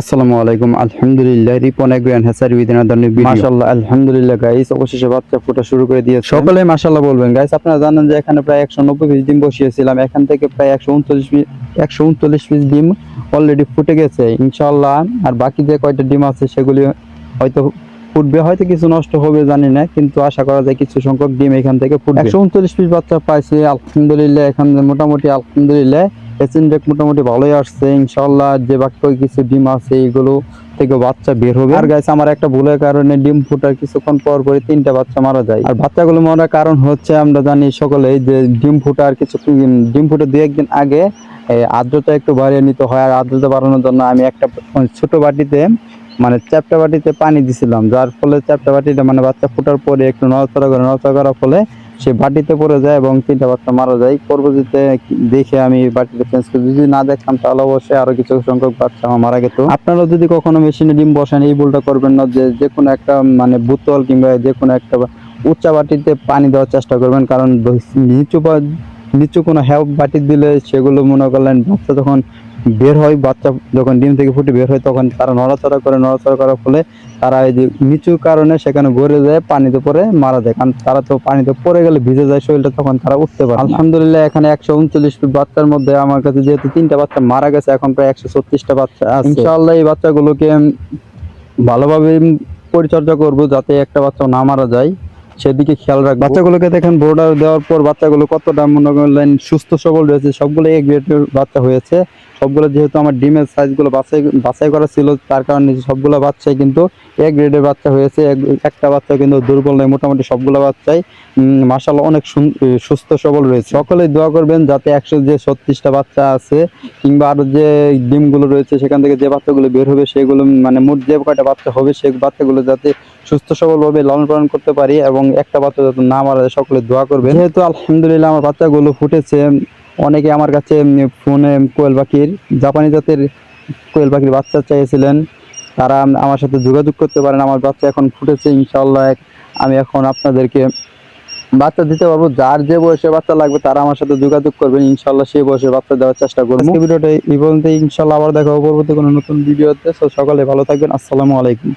আসসালামু আলাইকুম। আলহামদুলিল্লাহ রিপন এগ্রিয়ান হ্যাসার উইদিন আদানি মাশাআল্লাহ আলহামদুলিল্লাহ গাইস অবশেষে বাচ্চা ফোটা শুরু করে দিয়েছে সকলে মাশাআল্লাহ বলবেন গাইস আপনারা জানেন যে এখানে প্রায় 190 পিস ডিম বসিয়েছিলাম। এখান থেকে প্রায় 139 পিস 139 পিস ডিম অলরেডি ফুটে গেছে ইনশাআল্লাহ। আর বাকি যে কয়টা ডিম আছে সেগুলি হয়তো ফুটবে হয়তো কিছু নষ্ট হবে জানি না। কিন্তু আশা করা যায় কিছু সংখ্যক ডিম এখান থেকে ফুটবে। 139 পিস বাচ্চা পাইছে আলহামদুলিল্লাহ এখন মোটামুটি আলহামদুলিল্লাহ। এসেন্ডেক মোটামুটি ভালোই আসছে, ইনশাআল্লাহ যে বাকি ওই কিছু ডিম আছে এইগুলো থেকে বাচ্চা বের হবে। আর গাইস আমার একটা ভুলের কারণে ডিম ফুটার কিছুক্ষণ পর পরে তিনটা বাচ্চা মারা যায়। আর বাচ্চাগুলো মরার কারণ হচ্ছে, আমরা জানি সকলেই যে ডিম ফুটার কিছু ডিম ফুটে দু একদিন আগে আর্দ্রতা একটু বাড়িয়ে নিতে হয়। আর আর্দ্রতা বাড়ানোর জন্য আমি একটা ছোট বাটিতে মানে চ্যাপটা বাটিতে পানি দিছিলাম। যার ফলে চ্যাপটা বাটিতে মানে বাচ্চা ফুটার পরে একটু নড়াচড়া করে, নড়াচড়া করার ফলে সে বাটিতে পড়ে যায় এবং তিনটা বাচ্চা মারা যায়। পরবর্তীতে দেখে আমি বাটিটা চেঞ্জ করে। যদি না দেখতাম, তাহলে অবশ্যই আরও কিছু সংখ্যক বাচ্চা আমার মারা যেত আপনারা যদি কখনো মেশিনে ডিম বসান, এই ভুলটা করবেন না যে যে কোনো একটা মানে বোতল কিংবা যে কোনো একটা উচ্চা বাটিতে পানি দেওয়ার চেষ্টা করবেন। কারণ নিচু নিচু কোনো হ্যাপ বাটি দিলে সেগুলো মনে করলেন বাচ্চা যখন বের হয়, বাচ্চা যখন ডিম থেকে ফুটে বের হয়, তখন তারা নড়াচড়া করে, নড়াচড়া করার ফলে তারা এই যে নিচু কারণে সেখানে গড়ে যায়, পানিতে পরে মারা যায়। কারণ তারা তো পানিতে পড়ে গেলে ভিজে যায়, শরীরটা তখন তারা উঠতে পারে আলহামদুলিল্লাহ, এখানে একশো উনচল্লিশ বাচ্চার মধ্যে আমার কাছে যেহেতু তিনটা বাচ্চা মারা গেছে, এখন প্রায় একশো ছত্রিশটা বাচ্চা ইনশাআল্লাহ এই বাচ্চাগুলোকে ভালোভাবে পরিচর্যা করব যাতে একটা বাচ্চা না মারা যায়। সেদিকে খেয়াল রাখব। বাচ্চাগুলোকে দেখেন বোর্ডার দেওয়ার পর বাচ্চাগুলো কতটা মনে করলেন সুস্থ সবল রয়েছে, সবগুলো এক গ্রেডের বাচ্চা হয়েছে। সবগুলো যেহেতু আমার ডিমের সাইজগুলো বাছাই বাছাই করা ছিল, তার কারণে সবগুলো বাচ্চাই কিন্তু এক গ্রেডের বাচ্চা হয়েছে। এক- একটা বাচ্চা কিন্তু দুর্বল নয়, মোটামুটি সবগুলো বাচ্চাই মাসাল্লাহ অনেক সুস্থ, সবল রয়েছে। সকলেই দোয়া করবেন যাতে একশো যে ছত্রিশটা বাচ্চা আছে, কিংবা আরও যে ডিমগুলো রয়েছে, সেখান থেকে যে বাচ্চাগুলো বের হবে, সেগুলো মানে মোট যে কয়টা বাচ্চা হবে সেই বাচ্চাগুলো যাতে সুস্থ, সবলভাবে লালন পালন করতে পারি, এবং একটা বাচ্চা যাতে না মারা যায় সকলে দোয়া করবে যেহেতু আলহামদুলিল্লাহ আমার বাচ্চাগুলো ফুটেছে অনেকে আমার কাছে ফোনে কোয়েল পাখির, জাপানি জাতের কোয়েল পাখির বাচ্চা চাইছিলেন। তারা আমার সাথে যোগাযোগ করতে পারেন। আমার বাচ্চা এখন ফুটেছে ইনশাল্লাহ আমি এখন আপনাদেরকে বাচ্চা দিতে পারব। যার যে বয়সে বাচ্চা লাগবে, তারা আমার সাথে যোগাযোগ করবেন। ইনশাল্লাহ সেই বয়সে বাচ্চা দেওয়ার চেষ্টা করব। ভিডিওটা এই পর্যন্ত ইনশাল্লাহ আবার দেখা পরবর্তী কোনো নতুন ভিডিওতে। সকালে ভালো থাকবেন। আসসালামু আলাইকুম।